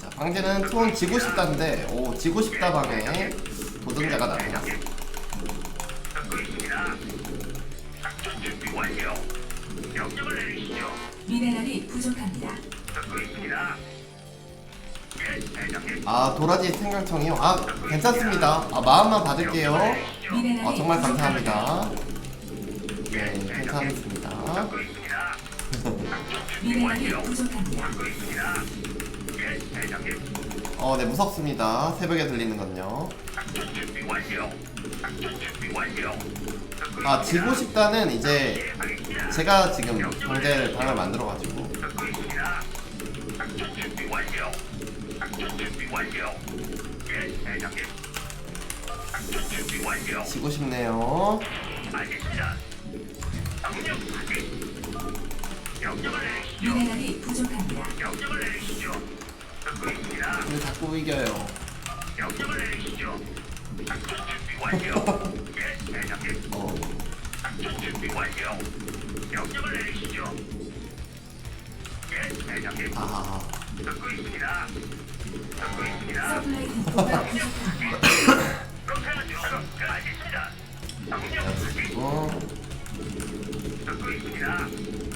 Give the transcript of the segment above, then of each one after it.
자, 방제는 톤 지고 싶다인데, 오, 지고 싶다 방에 도전자가 나타났어. 미네랄이 부족합니다. 아, 도라지 생강청이요? 아, 괜찮습니다. 아, 마음만 받을게요. 아, 정말. 감사합니다. 네, 괜찮습니다. 어, 네, 무섭습니다. 새벽에 들리는 건요. 아. 지고 싶다는 이제. 제가 지금 방제 방을 만들어가지고. 지고 싶네요. 알겠습니다. 명령을 내리시죠. 미네랄이 부족합니다. 명령을 내리시죠. 듣고 있습니다. 왜 자꾸 이겨요? 명령을 내리시죠. 작전 준비 완료. 예, 대장님. 어, 작전 준비 완료. 명령을 내리시죠. 예, 대장님. 아, 듣고 있습니다. 듣고 있습니다. 서플라이 디포가 부족합니다. 그렇게 하죠. 그, 알겠습니다. 명령 확인. 어, 듣고 있습니다.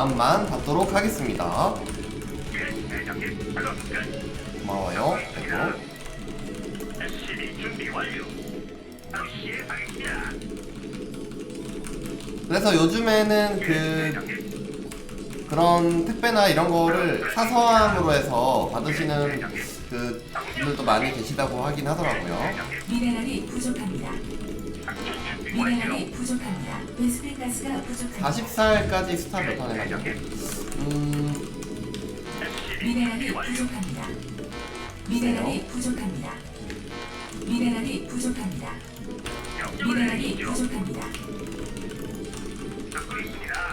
마음만 받도록 하겠습니다. 고마워요. 그리고. 그래서 요즘에는 그. 그런 택배나 이런 거를 사서함으로 해서 받으시는 그 분들도 많이 계시다고 하긴 하더라고요. 미네랄이 부족합니다. 완료. 미네랄이 부족합니다. 베스핀 가스가 부족합니다. 40살까지 스타 몇 턴에 가죠? 음, SCV 미네랄이 완료. 부족합니다. 미네랄이 부족합니다. 미네랄이 부족합니다. 미네랄이. 부족합니다.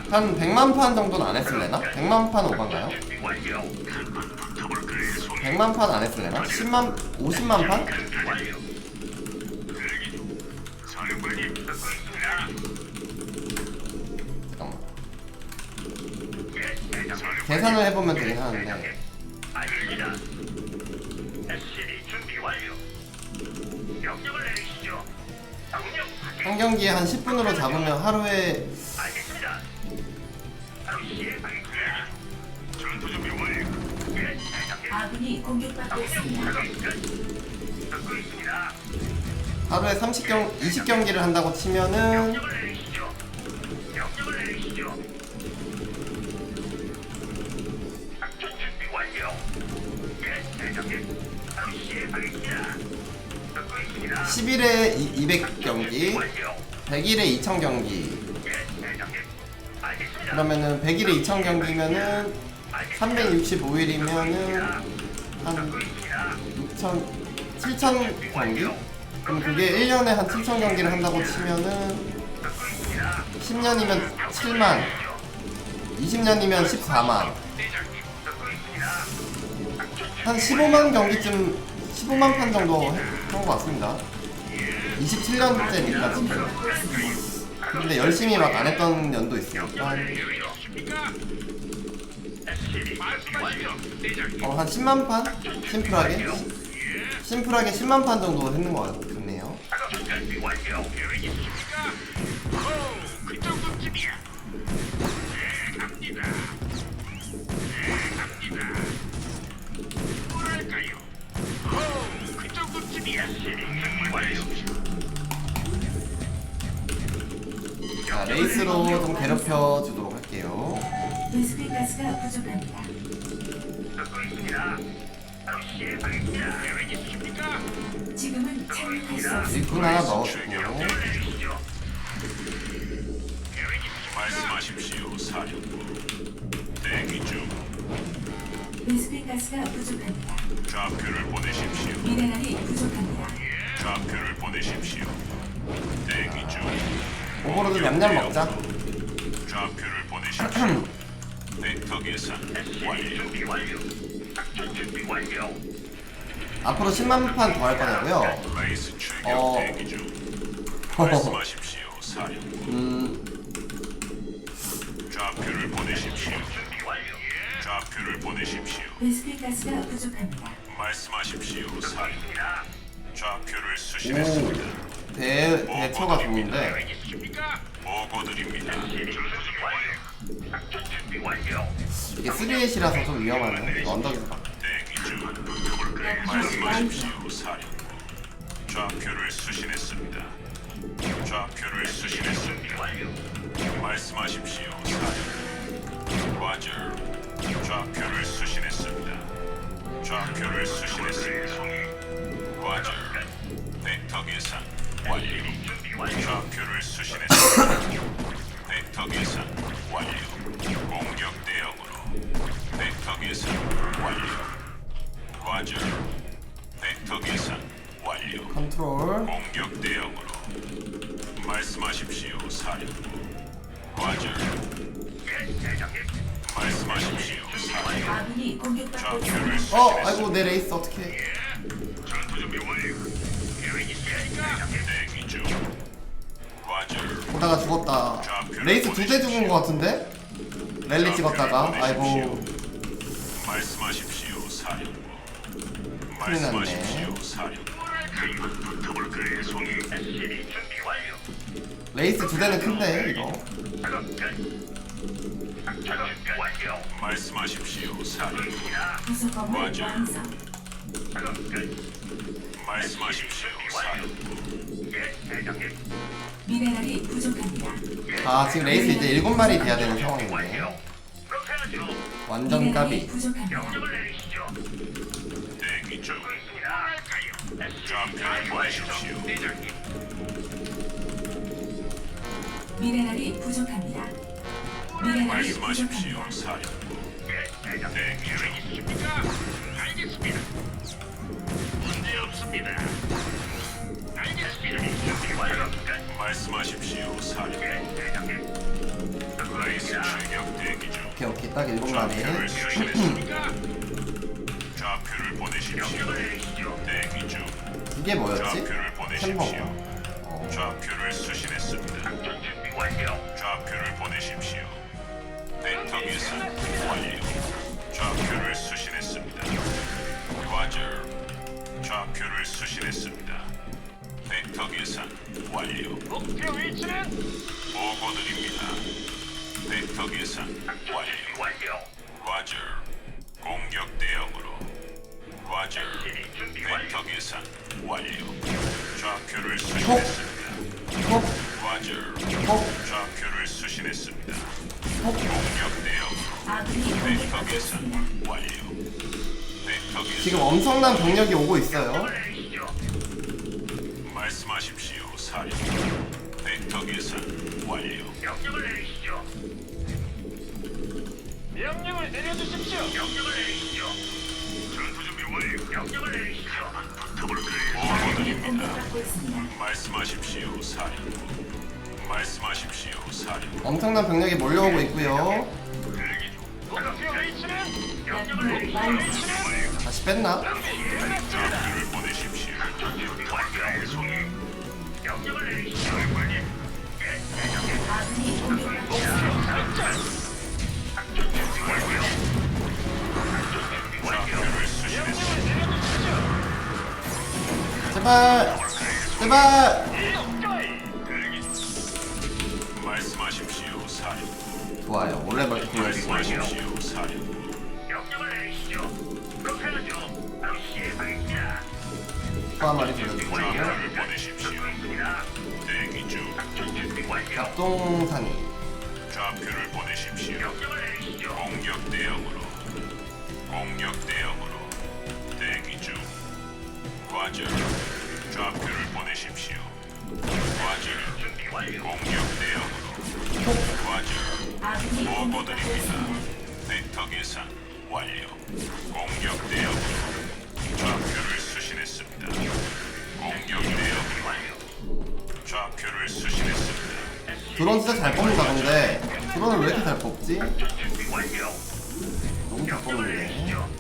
한 100만 판 정도는 안 했을래나? 100만 판 오반가요? 준비 완료. 한번 붙어볼까요, 송이? 100만 판 안 했을래나? 10만, 50만 판? 잠깐만. 계산을 해보면 되긴 하는데. 알겠습니다. SCV 준비 완료. 명령을 내리시죠. 명령 확인. 한 경기에 한 10분으로 잡으면 하루에 알겠습니다. 바로 시행하겠습니다. 전투 준비 완료. 예, 대장님. 아군이 공격받고 있습니다. 작업 끝. 듣고 있습니다. 하루에 30경, 20경기를 한다고 치면은 명령을 내리시죠. 명령을 내리시죠. 작전 준비 완료. 예, 대장님. 바로 시행하겠습니다. 듣고 있습니다. 10일에 200경기, 완료. 100일에 2000경기. 예, 대장님. 알겠습니다. 그러면은 100일에 2000경기면은 365일이면은 한 듣고 있습니다. 6천, 7천 경기? 그럼 그게 1년에 한 7천 경기를 한다고 치면은 듣고 있습니다. 10년이면 7만, 20년이면 14만, 대장님. 듣고 있습니다. 작전 한 15만 경기쯤, 15만 판 정도 한 것 같습니다. 27년째니까 지금. 근데 열심히 막 안 했던 년도 있으니까. 어, 한 10만 판? 심플하게? 심플하게 10만 판 정도 했는 것 같네요. 작업 준비 완료. 계획 있습니까? 호, 그 정도쯤이야. 네, 갑니다. 네, 갑니다. 뭐랄까요? 호, 그 정도쯤이야. SCV 준비 완료. 자, 레이스로 좀 괴롭혀 주도록 할게요. 베스핀 가스가 부족합니다. 듣고 있습니다. 계획 있으십니까? 지금은 착륙할 수 없습니다. 일꾼 하나 넣어주고. 명령을 내리시죠. 계획 있으십니까? 말씀하십시오, 사령부. 대기 중. 가스가 부족합니다. 좌표를 보내십시오. 미네랄이 부족합니다. 좌표를 보내십시오. 대기 중. 오버로드 냠냠 먹자. 좌표를 보내십시오. 벡터 계산 완료. 완료. 작전 준비 완료. 앞으로 10만 판 더 할 거냐고요? 레이스 출격 어. 대기 중. 말씀하십시오, 사령부. 음, 좌표를 보내십시오. 좌표를 보내십시오. 베스핀 가스가 부족합니다. 말씀하십시오, 사령부. 좌표를 오, 수신했습니다. 대, 대처가 좋은데. 보고드립니다. 작전 준비 완료. 이게 3H라서 좀 위험하네. 이거 언덕에서 봐. 말씀하십시오, 사령부. 좌표를 수신했습니다. 좌표를 수신했습니다. 말씀하십시오, 사령부. 과절. 좌표를 수신했습니다. 좌표를 수신했습니다. 과절. 벡터 계산 완료. 좌표를 수신했습니다. 벡터 계산 완료. 공격 대응으로. 벡터 계산 완료. 과절. 벡터 계산 완료. 컨트롤. 공격 대응으로. 말씀하십시오, 사령부. 과절. 말씀하십시오, 사령부. 아군이 공격받고 좌표를 있습니다. 어, 수신했습니다. 아이고, 내 레이스 어떻게. 전투 준비 완료. 계획 있으십니까? 대기 중. 과절. 보다가 죽었다. 레이스 두 대 죽은 것 같은데? 랠리 찍었다가. 아이고. 큰일 났네. 레이스 두 대는 큰데, 이거. 말씀하십시오, 사령부. 부속 건물 맞아. 완성. 작업 끝. 말씀하십시오, 사령부. 예, 대장님. 미네랄이 부족합니다. 아, 지금 레이스 이제 일곱 마리 돼야 되는 상황인데. 완전 미네랄이 까비. 부족합니다. 명령을 내리시죠. 좌표를 보내십시오. 대장님. 미네랄이 부족합니다. 미네랄이 말씀하십시오, 부족합니다. 사령부. 대기 중. 있습니까? 알겠습니다. 문제 없습니다. 알겠습니다. 준비 완료. 말씀하십시오, 사령부. 대장님. 레이스 출격 대기 중. 오케이, 오케이. 딱 일곱 마리. 이게 뭐였지? 어, 좌표를 수신했습니다. 좌표를 보내십시오. 벡터 계산 완료. 좌표를 수신했습니다. 과절. 좌표를 수신했습니다. 벡터 계산 완료. 목표 위치는 보고 드립니다. 벡터 계산 완료. 과절. 벡터 계산 완료. 좌표를 수신했습니다. 톡, 과절. 톡, 좌표를 수신했습니다. 공격. 완료. 지금 엄청난 병력이 오고 있어요. 말씀하십시오, 사령. 벡터 계산 완료. 명령을 내리시죠. 명령을 내려주십시오. 명령을 내리시죠. 명령을 내리시죠. 공격받고 있습니다. 말씀하십시오, 사령. 말씀하십시오, 사령. 엄청난 병력이 몰려오고 있고요. 목표 위치는. 다시 뺐나? 좌표를 보내십시오. 명령을 내리시죠. 아군이 공격받고 있습니다. 제발! 제발! 좋아요. 마리 보여주고. 좌표를 보내십시오. 좌표를 보내십시오. 공격 대응으로. 공격 대응으로. 대기 중. 과절. 좌표를 보내십시오. 완료. 공격. 아군이 공격받고 보고 드립니다. 있습니다. 벡터 계산 완료. 공격 대응. 좌표를 수신했습니다. 공격 대응 완료. 좌표를 수신했습니다. 드론 진짜 잘 뽑는다 근데 드론을 왜 이렇게 잘 뽑지? 너무 잘 뽑는데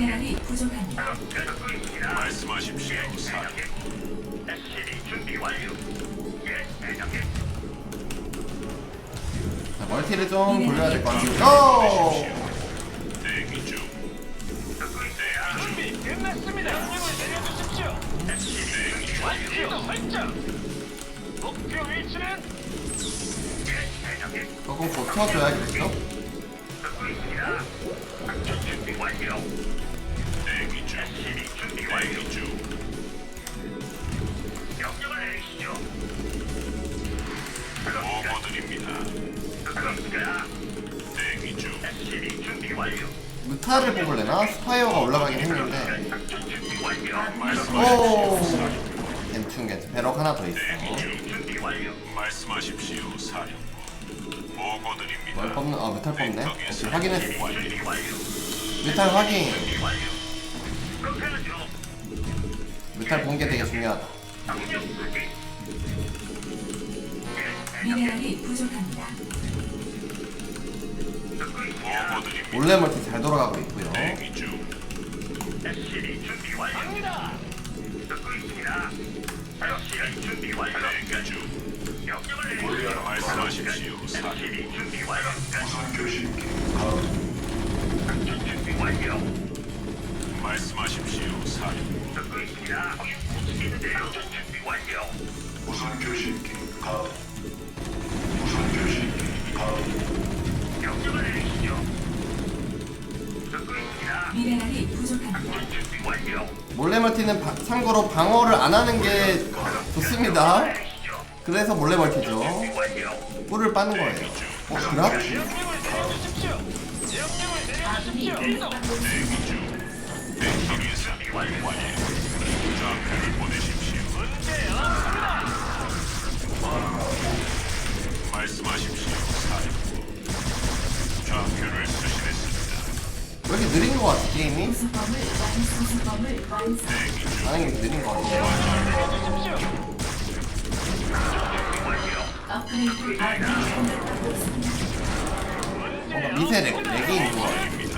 미네랄이 부족합니다. 말씀하십시오. 예, 사령. 대장님. SCB 준비 완료. 예, 대장님. 자, 멀티를 좀 돌려야 될 것 같아요 대기 중. 듣고 있습니다. 준비 끝났습니다. 명령을 내려주십시오. SCB 준비 완료. 목표 설정. 목표 위치는 예, 대장님. 조금 고쳐줘야겠죠? 듣고 있습니다. 작전 준비 완료. 대기 중. SCB 준비 완료. 대기 중. 명령을 내리시죠. 작업 끝. 보고드립니다. 그렇습니다. 대기 중. SCB 준비 완료. 무타를 뽑을래나? 스파이어가 올라가긴 했는데 작전 준비 완료. 오 괜춘 괜춘 배럭 하나 더 있어 준비 완료. 말씀하십시오. 사령부. 뭘 보고드립니다. 뽑는 아 메탈 뽑네 오케이 확인했어 완료. 준비 완료. 메탈 확인 준비 완료. 본게 되게 중요하다. 미네랄이 부족합니다. 몰래 멀티 잘 돌아가고 있고요. 말씀하십시오. 교신기. 말씀하십시오. 사령. 듣고 있습니다. 작전 준비 완료. 무선 교신기. 가. 무선 교신기. 가. 명령을 내리시죠. 듣고 있습니다. 미네랄이 부족합니다. 준비 완료. 몰래 멀티는 바- 참고로 방어를 안 하는 게 좋습니다 내리시죠. 그래서 몰래 멀티죠 준비 완료. 뿔을 빠는 거예요 어? 그라? 명령을 내려주십시오. 명령을 내려주십시오. 완성. 대기 중. 반응이 미세 렉, 렉이 있는 거 같아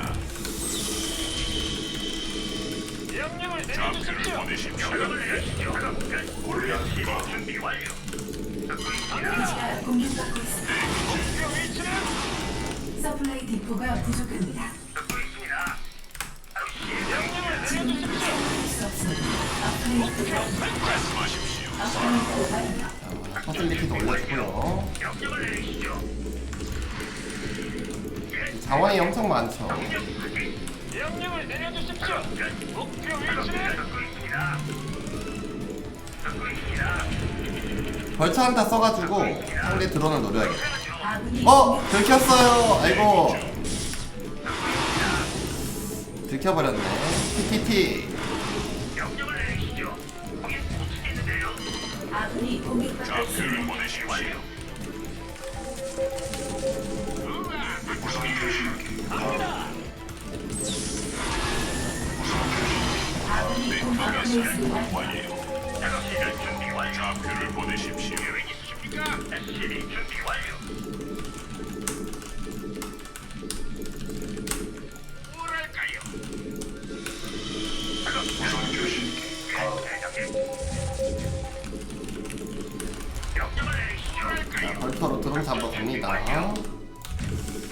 명령을 내려주십시오. 기지가 공격받고 있습니다. 목표 위치는 서플라이 디포가 부족합니다. 내려주십시오. 할수 없습니다. 업그레이드. 업그레이드 완료. 올렸고요 명령을 내리시죠. 자원이 엄청 많죠 명령. 명령을 내려주십시오. 끝. 목표 위치는 듣고 있습니다. 듣고 있습니다. 벌처 한타 써가지고 상대 드론을 노려야겠다 어! 들켰어요 아이고 들켜버렸네 TTT 명령을 내리시죠. 거기 붙이겠는데요. 아군이 공격받고 좌표를 있습니다. 보내십시오. 완료. 무선 교신기. 갑니다. 아군이 공격받고 있습니다. 완료. 작업실을 준비 완료. 좌표를 보내십시오. 계획 있으십니까? SCB 준비 완료. 뭐랄까요? 작업 무선 교신기. 대장님. 명령을 내리시죠. 자, 뭐랄까요? 벌처로 드론 잡으러 갑니다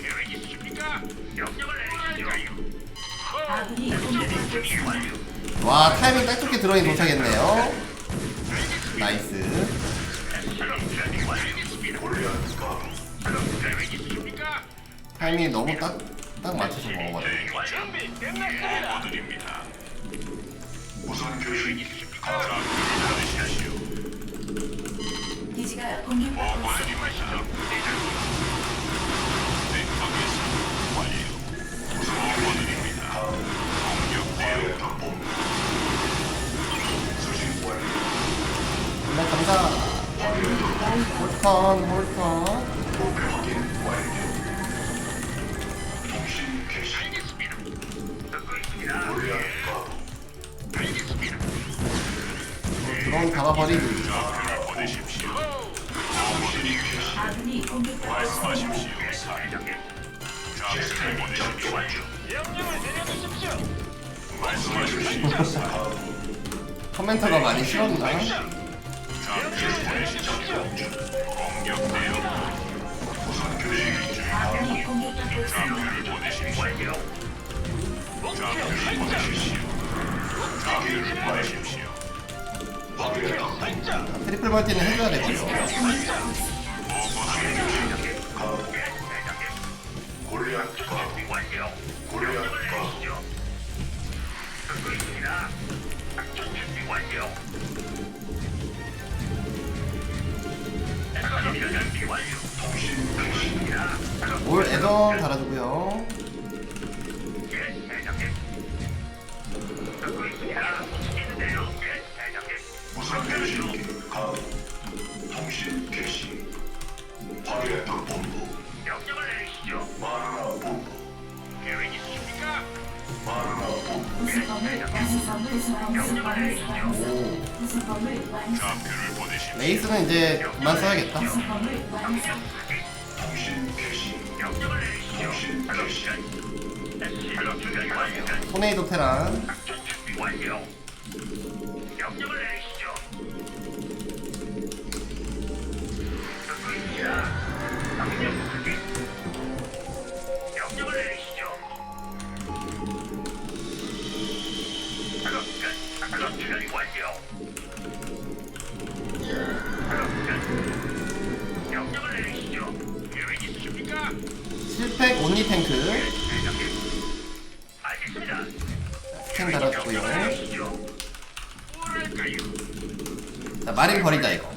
계획 있으십니까? 명령을 내리시죠. 아군이 공격받고 준비 있습니다. 완료. 와 타이밍 딱 좋게 드론이 도착했네요 나이스? 타이밍이 너무 딱, 딱 맞춰서 있으십니까? 보내십시오. 명령을 내려주십시오. 말씀하십시오. 사령. 커멘터가 많이 싫었나? 트리플 멀티는 해줘야 되고요 골리앗 가도. 완료. 골리앗 가 올 애덤 달아주고요 레이스는 이제 그만 써야겠다 구성범을 완성. 탱크. 스캔. 뭐랄까요? 자 마린 버리자 이거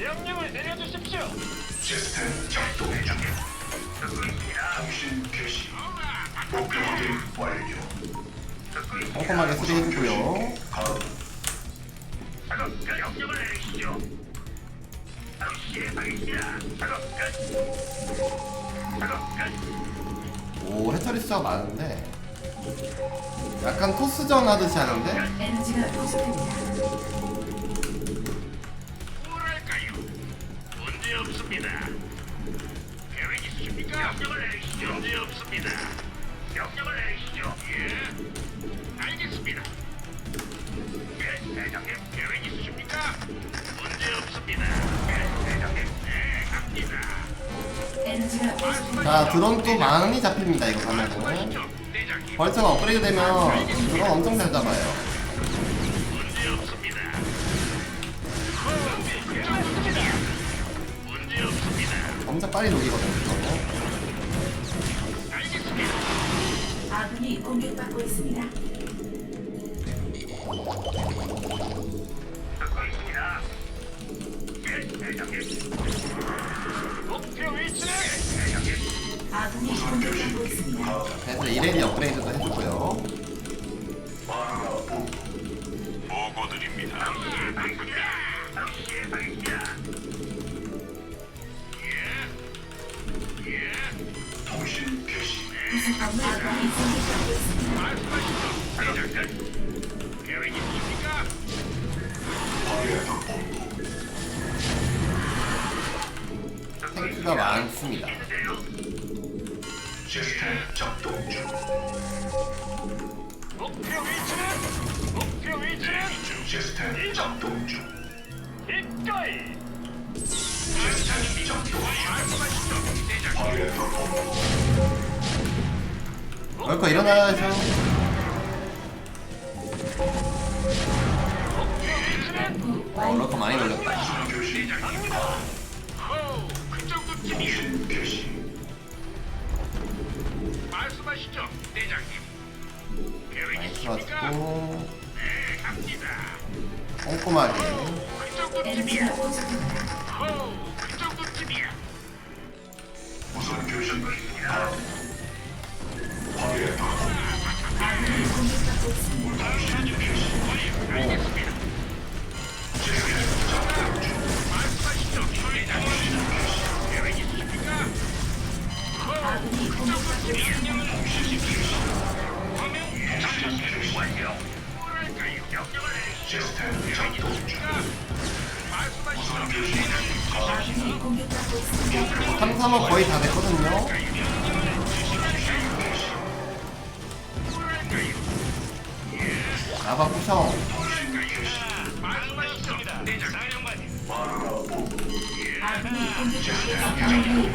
명령을 내려주십시오. 시스템 작동 중. 듣고 있습니다. 통신 개시. 목표 확인 완료. 듣고 있습니다. 꼼꼼하게 수리해주고요 가도. 작업 끝. 명령을 내리시죠. 바로 시행하겠습니다. 작업 끝. 작업 끝. 오 해처리 숫자가 많은데 약간 토스전 하듯이 하는데 에너지가 부족합니다. 명령을 내리시죠. 문제 없습니다. 명령을 내리시죠. 예. 알겠습니다. 예, 대장님. 계획 있으십니까? 문제 없습니다. 예, 대장님. 네, 갑니다. 부족합니다. 자 드론 또 많이 잡힙니다 이거 가면은 대장님. 벌처가 업그레이드 되면 드론 엄청 잘 잡아요 문제 없습니다. 문제 없습니다. 엄청 빨리 녹이거든요 아군이 공격받고 있습니다. 듣고 있습니다. 예, 대장님. 목표 위치는 대장님. 아군이 공격받고 있습니다. 그래서 이레디 업그레이드도 해주고요 마누라 본부. 보고드립니다. 통신 탱크가 많습니다. 시스템 작동 중. 목표 위치는 목표 위치는 시스템 작동 중. 기꺼이 시스템 작동 중. 확인했다. 얼커 일어나야죠. 어. 얼커 많이 걸렸다. 말씀하시죠 대장님 계획 있습니까? 네 갑니다 꼼꼼하게 그 정도쯤이야. 호우 그 정도쯤이야 무선 교신 확인했다. 아군이 공격받고 있습니다. 시스템 작동 중. 말씀하시죠 대장님 계획 있습니까? 아군이 공격받고 있습니다. 완료. 뭐랄까요 명령을 3, 3은 거의 다 됐거든요. 있습니다.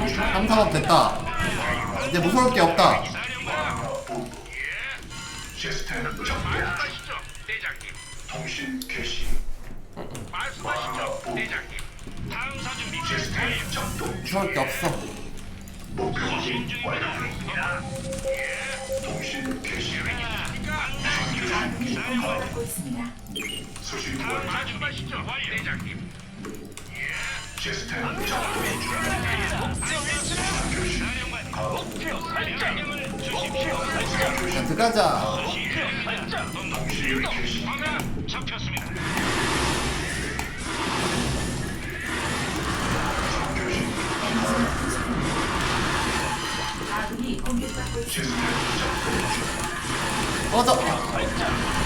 3, 3업 됐다. 이제 무서울 게 없다. 통신 개시. 말씀하시죠 대장님 다음 사준비 시스템 작동 중. 무서울 게 없어. 목표 확인 완료. 통신 개시. 아군이 공격받고 있습니다. 수신 완료. 말씀하시죠 대장님 시스템 작동 중. 교신 가동. 설정을 주십시오 자, 들어가자. 통신 개시. 방금 잡혔습니다 교신 엔지가 부족합니다. 아군이 공격받고 있습니다. 시스템 작동 중. どうぞ。はい